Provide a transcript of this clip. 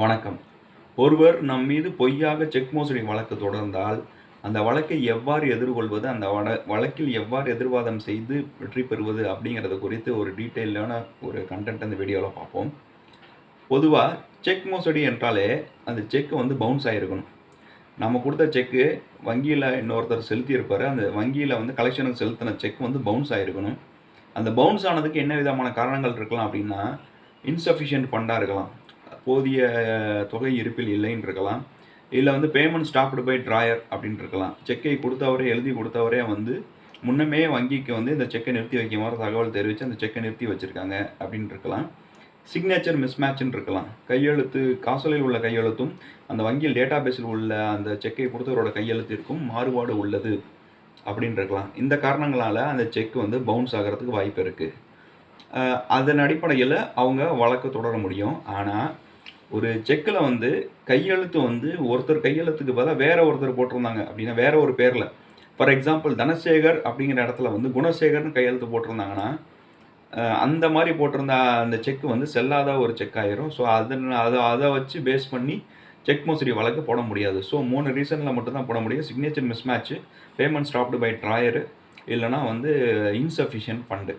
வணக்கம். ஒருவர் நம் மீது பொய்யாக செக் மோசடி வழக்கு தொடர்ந்தால் அந்த வழக்கை எவ்வாறு எதிர்கொள்வது அந்த வட வழக்கில் எவ்வாறு எதிர்வாதம் செய்து வெற்றி பெறுவது அப்படிங்கிறது குறித்து ஒரு டீட்டெயிலான ஒரு கண்டென்ட் அந்த வீடியோவில் பார்ப்போம். பொதுவாக செக் மோசடி என்றாலே அந்த செக் வந்து பவுன்ஸ் ஆகிருக்கணும் நம்ம கொடுத்த செக்கு வங்கியில் இன்னொருத்தர் செலுத்தியிருப்பார். அந்த வங்கியில் வந்து கலெக்ஷனுக்கு செலுத்தின செக் வந்து பவுன்ஸ் ஆகிருக்கணும் அந்த பவுன்ஸ் ஆனதுக்கு என்ன விதமான காரணங்கள் இருக்கலாம் அப்படின்னா இன்சஃபிஷியன்ட் ஃபண்டாக இருக்கலாம். போதிய தொகை இருப்பில் இல்லைன்னு இருக்கலாம் இல்லை வந்து பேமெண்ட் ஸ்டாப்டு பை ட்ராயர் அப்படின்னு இருக்கலாம் செக்கை கொடுத்தவரே எழுதி கொடுத்தவரே வந்து முன்னமே வங்கிக்கு வந்து இந்த செக்கை நிறுத்தி வைக்குமாறு தகவல் தெரிவித்து அந்த செக்கை நிறுத்தி வச்சுருக்காங்க அப்படின்னு இருக்கலாம் சிக்னேச்சர் மிஸ்மேட்ச்னு இருக்கலாம் கையெழுத்து காசோலையில் உள்ள கையெழுத்தும் அந்த வங்கியில் டேட்டா பேஸில் உள்ள அந்த செக்கை கொடுத்தவரோட கையெழுத்திற்கும் மாறுபாடு உள்ளது அப்படின்னு இருக்கலாம் இந்த காரணங்களால் அந்த செக் வந்து பவுன்ஸ் ஆகிறதுக்கு வாய்ப்பு இருக்குது அதன் அடிப்படையில் அவங்க வழக்கு தொடர முடியும். ஆனால் ஒரு செக்கில் வந்து கையெழுத்து வந்து ஒருத்தர் கையெழுத்துக்கு பதிலாக வேற ஒருத்தர் போட்டிருந்தாங்க அப்படின்னா வேற ஒரு பேரில். ஃபார் எக்ஸாம்பிள் தனசேகர் அப்படிங்கிற இடத்துல வந்து குணசேகர்னு கையெழுத்து போட்டிருந்தாங்கன்னா அந்த மாதிரி போட்டிருந்த அந்த செக் வந்து செல்லாத ஒரு செக் ஆயிரும். ஸோ அதன் அதை அதை வச்சு பேஸ் பண்ணி செக் மோசடி வழக்கு போட முடியாது. ஸோ மூணு ரீசனில் மட்டும்தான் போட முடியும். Signature mismatch payment stopped by drawer இல்லைனா வந்து இன்சஃபிஷியன்ட் ஃபண்டு